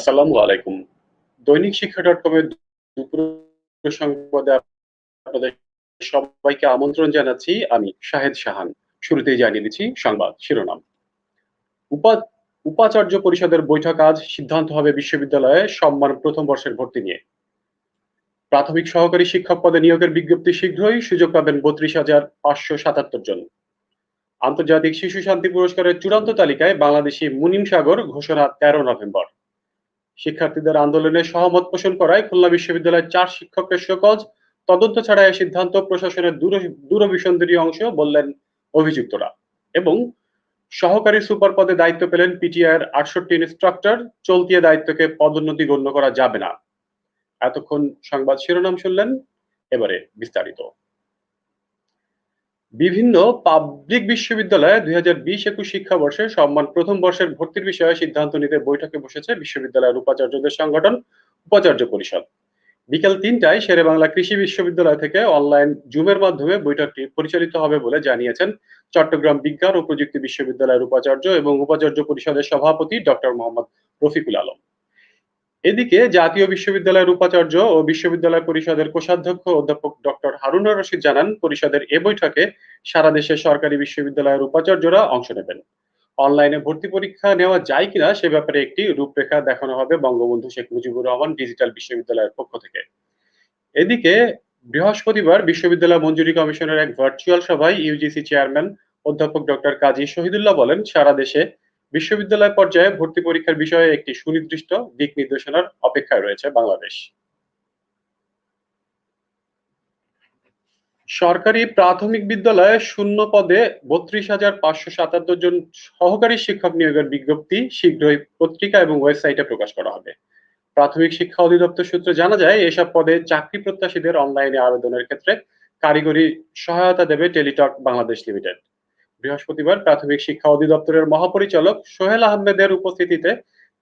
আসসালামু আলাইকুম। দৈনিক শিক্ষা ডট কমের দুপুর সংবাদে আপনাদের সবাইকে আমন্ত্রণ জানাচ্ছি আমি শাহেদ শাহান। শুরুতেই জানিয়ে দিচ্ছি সংবাদ শিরোনাম। উপা, উপাচার্য পরিষদের বৈঠক আজ সিদ্ধান্ত হবে বিশ্ববিদ্যালয়ে সম্মান প্রথম বর্ষের ভর্তি নিয়ে। প্রাথমিক সহকারী শিক্ষক পদে নিয়োগের বিজ্ঞপ্তি শীঘ্রই সুযোগ পাবেন বত্রিশ হাজার পাঁচশো সাতাত্তর জন। আন্তর্জাতিক শিশু শান্তি পুরস্কারের চূড়ান্ত তালিকায় বাংলাদেশি মুনিম সাগর ঘোষণা তেরো নভেম্বর। শিক্ষার্থীদের আন্দোলনে সহমত পোষণ করায় খুলনা বিশ্ববিদ্যালয়ের চার শিক্ষকের শোকজ তদন্ত ছাড়া এই সিদ্ধান্ত প্রশাসনের দূর দূরভিসন্ধরী অংশ বললেন অভিযুক্তরা। এবং সহকারী সুপার পদে দায়িত্ব পেলেন পিটিআর আটষট্টি ইনস্ট্রাক্টর, চলতি দায়িত্বকে পদোন্নতি গণ্য করা যাবে না। এতক্ষণ সংবাদ শিরোনাম শুনলেন, এবারে বিস্তারিত। বিভিন্ন পাবলিক বিশ্ববিদ্যালয়ে দুই হাজার বিশ একুশ শিক্ষাবর্ষে সম্মান প্রথম বর্ষের ভর্তির বিষয়ে সিদ্ধান্ত নিতে বৈঠকে বসেছে বিশ্ববিদ্যালয়ের উপাচার্যদের সংগঠন, উপাচার্য পরিষদ। বিকেল তিনটায় শেরে বাংলা কৃষি বিশ্ববিদ্যালয় থেকে অনলাইন জুমের মাধ্যমে বৈঠকটি পরিচালিত হবে বলে জানিয়েছেন চট্টগ্রাম বিজ্ঞান ও প্রযুক্তি বিশ্ববিদ্যালয়ের উপাচার্য এবং উপাচার্য পরিষদের সভাপতি ডক্টর মোহাম্মদ রফিকুল আলম। এদিকে জাতীয় বিশ্ববিদ্যালয়ের উপাচার্য ও বিশ্ববিদ্যালয় পরিষদের কোষাধ্যক্ষ অধ্যাপক ডক্টর হারুনুর রশিদ জানান, পরিষদের এ বৈঠকে সারা দেশের সরকারি বিশ্ববিদ্যালয়ের উপাচার্যরা অংশ নেবেন। অনলাইনে ভর্তি পরীক্ষা নেওয়া যায় কিনা সে ব্যাপারে একটি রূপরেখা দেখানো হবে বঙ্গবন্ধু শেখ মুজিবুর রহমান ডিজিটাল বিশ্ববিদ্যালয়ের পক্ষ থেকে। এদিকে বৃহস্পতিবার বিশ্ববিদ্যালয় মঞ্জুরি কমিশনের এক ভার্চুয়াল সভায় ইউজিসি চেয়ারম্যান অধ্যাপক ডক্টর কাজী শহীদুল্লাহ বলেন, সারা দেশে বিশ্ববিদ্যালয় পর্যায়ে ভর্তি পরীক্ষার বিষয়ে একটি সুনির্দিষ্ট দিক নির্দেশনার অপেক্ষায় রয়েছে বাংলাদেশ। সরকারি প্রাথমিক বিদ্যালয়ে শূন্য পদে বত্রিশ হাজার পাঁচশো সাতাত্তর জন সহকারী শিক্ষক নিয়োগের বিজ্ঞপ্তি শীঘ্রই পত্রিকা এবং ওয়েবসাইটে প্রকাশ করা হবে। প্রাথমিক শিক্ষা অধিদপ্তর সূত্রে জানা যায়, এসব পদে চাকরি প্রত্যাশীদের অনলাইনে আবেদনের ক্ষেত্রে কারিগরি সহায়তা দেবে টেলিটক বাংলাদেশ লিমিটেড। বৃহস্পতিবার প্রাথমিক শিক্ষা অধিদপ্তরের মহাপরিচালক সোহেল আহমেদের উপস্থিতিতে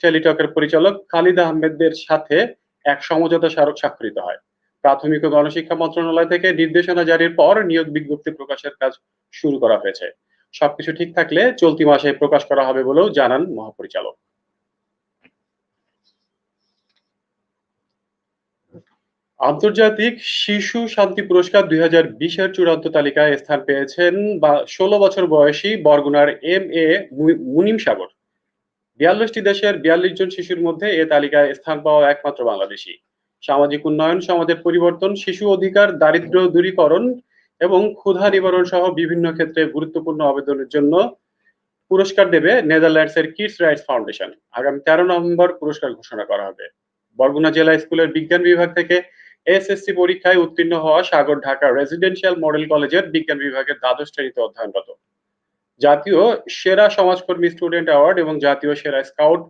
টেলিটকের পরিচালক খালিদ আহমেদদের সাথে এক সমঝোতা স্মারক স্বাক্ষরিত হয়। প্রাথমিক ও গণশিক্ষা মন্ত্রণালয় থেকে নির্দেশনা জারির পর নিয়োগ বিজ্ঞপ্তি প্রকাশের কাজ শুরু করা হয়েছে। সবকিছু ঠিক থাকলে চলতি মাসে প্রকাশ করা হবে বলেও জানান মহাপরিচালক। আন্তর্জাতিক শিশু শান্তি পুরস্কার দুই হাজার বিশের চূড়ান্ত তালিকায় স্থান পেয়েছেন বা ষোলো বছর বয়সী বরগুনার এম এ মুনিম সাগর। বিয়াল্লিশটি দেশের বিয়াল্লিশ জন শিশুর মধ্যে এ তালিকায় স্থান পাওয়া একমাত্র বাংলাদেশি। সামাজিক উন্নয়ন, সমাজের পরিবর্তন, শিশু অধিকার, দারিদ্র দূরীকরণ এবং ক্ষুধা নিবারণ সহ বিভিন্ন ক্ষেত্রে গুরুত্বপূর্ণ আবেদনের জন্য পুরস্কার দেবে নেদারল্যান্ডসের কিডস রাইটস ফাউন্ডেশন। আগামী তেরো নভেম্বর পুরস্কার ঘোষণা করা হবে। বরগুনা জেলা স্কুলের বিজ্ঞান বিভাগ থেকে এসএসসি পরীক্ষায় উত্তীর্ণ হওয়া সাগর ঢাকা রেসিডেন্সিয়াল মডেল কলেজের বিজ্ঞান বিভাগের দ্বাদশ শ্রেণীতে অধ্যয়নরত। জাতীয় সেরা সমাজকর্মী স্টুডেন্ট অ্যাওয়ার্ড এবং জাতীয় সেরা স্কাউট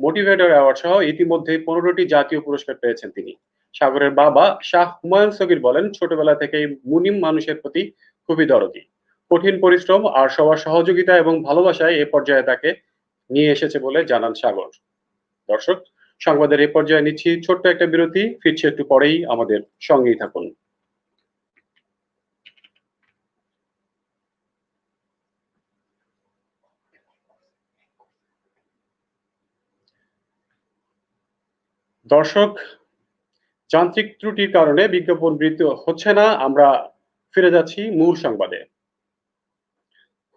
মোটিভেটর অ্যাওয়ার্ড সহ ইতিমধ্যে পনেরোটি জাতীয় পুরস্কার পেয়েছেন তিনি। সাগরের বাবা শাহ হুমায়ুন সগির বলেন, ছোটবেলা থেকেই মুনিম মানুষের প্রতি খুবই দরদি। কঠিন পরিশ্রম আর সবার সহযোগিতা এবং ভালোবাসায় এ পর্যায়ে তাকে নিয়ে এসেছে বলে জানান সাগর। দর্শক সংবাদের এই পর্যায়ে নিচ্ছি ছোট্ট একটা বিরতি। ফিরছে একটু পরেই। আমাদের সঙ্গেই থাকুন। দর্শক, যান্ত্রিক ত্রুটির কারণে বিজ্ঞাপন বৃদ্ধি হচ্ছে না। আমরা ফিরে যাচ্ছি মূল সংবাদে।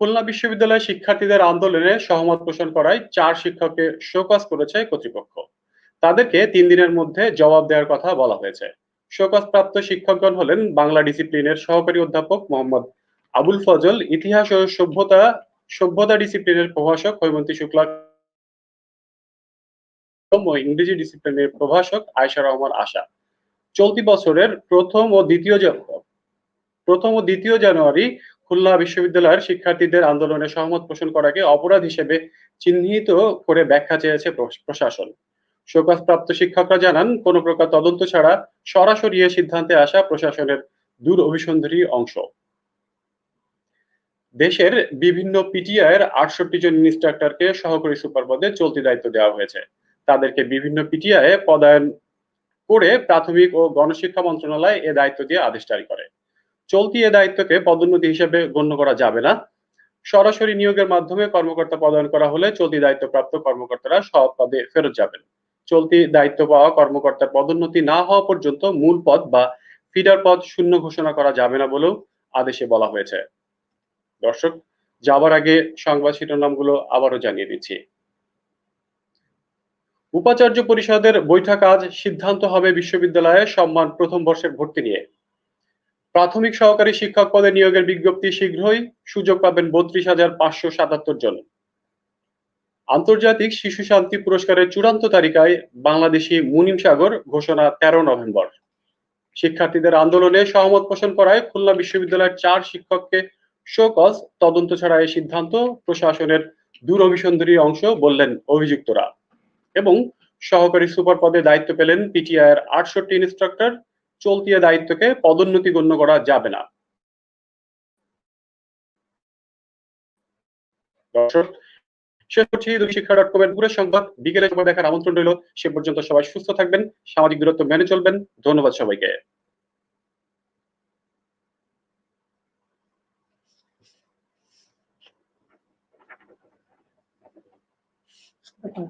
খুলনা বিশ্ববিদ্যালয় শিক্ষার্থীদের আন্দোলনে সহমত পোষণ করায় চার শিক্ষককে শোকজ করেছে কর্তৃপক্ষ। তাদেরকে তিন দিনের মধ্যে জবাব দেওয়ার কথা বলা হয়েছে। শোকজ প্রাপ্ত শিক্ষকগণ হলেন বাংলা ডিসিপ্লিনের সহকারী অধ্যাপক মোহাম্মদ আবুল ফজল, ইতিহাস ও সভ্যতা সভ্যতা ডিসিপ্লিনের প্রভাষক হৈমন্তী শুক্লা ও ইংরেজি ডিসিপ্লিনের প্রভাষক আয়সা রহমান আশা। চলতি বছরের প্রথম ও দ্বিতীয় প্রথম ও দ্বিতীয় জানুয়ারি খুলনা বিশ্ববিদ্যালয়ের শিক্ষার্থীদের আন্দোলনে সহমত পোষণ করাকে অপরাধ হিসেবে চিহ্নিত করে ব্যাখ্যা চেয়েছে প্রশাসন। শোকজপ্রাপ্ত শিক্ষকরা জানান, কোন প্রকার তদন্ত ছাড়া সরাসরি এ সিদ্ধান্তে আসা প্রশাসনের দূর অভিসন্ধরী অংশ। দেশের বিভিন্ন পিটিআইয়ের আটষট্টি জন ইনস্ট্রাক্টরকে সহকারী সুপার পদে চলতি দায়িত্ব দেওয়া হয়েছে। তাদেরকে বিভিন্ন পিটিআই পদায়ন করে প্রাথমিক ও গণশিক্ষা মন্ত্রণালয় এ দায়িত্ব দিয়ে আদেশ জারি করে। চলতি এ দায়িত্বকে পদোন্নতি হিসেবে গণ্য করা যাবে না। সরাসরি নিয়োগের মাধ্যমে কর্মকর্তা পদায়ন করা হলে চলতি দায়িত্বপ্রাপ্ত কর্মকর্তারা সৎ পদে ফেরত যাবেন। চলতি দায়িত্ব পাওয়া কর্মকর্তার পদোন্নতি না হওয়া পর্যন্ত মূল পদ বা ফিডার পদ শূন্য ঘোষণা করা যাবে না বলেও আদেশে বলা হয়েছে। দর্শক যাবার আগে সংবাদ শিরোনামগুলো আবারও জানিয়ে দিচ্ছি। উপাচার্য পরিষদের বৈঠক আজ সিদ্ধান্ত হবে বিশ্ববিদ্যালয়ে সম্মান প্রথম বর্ষের ভর্তি নিয়ে। প্রাথমিক সহকারী শিক্ষক পদে নিয়োগের বিজ্ঞপ্তি শীঘ্রই সুযোগ পাবেন বত্রিশ হাজার পাঁচশো সাতাত্তর জন। আন্তর্জাতিক শিশু শান্তি পুরস্কারের চূড়ান্ত তালিকায় বাংলাদেশি মুনিম সাগর ঘোষণা তেরো নভেম্বর। শিক্ষার্থীদের আন্দোলনে সহমত পোষণ করায় খুলনা বিশ্ববিদ্যালয়ের চার শিক্ষককে শোকজ, তদন্ত ছাড়া এই সিদ্ধান্ত প্রশাসনের দূরভিসন্ধরী অংশ বললেন অভিযুক্তরা। এবং সহকারী সুপার পদে দায়িত্ব পেলেন পিটিআই এর আটষট্টি ইনস্ট্রাক্টর, চলতি দায়িত্বকে পদোন্নতি গণ্য করা যাবে না। দর্শক শেষ করছি দুই শিক্ষা ডট কমের পুরো সংবাদ। বিকেলে সবাই দেখার আমন্ত্রণ রইল। সে পর্যন্ত সবাই সুস্থ থাকবেন। সামাজিক দূরত্ব মেনে চলবেন। ধন্যবাদ সবাইকে। Okay.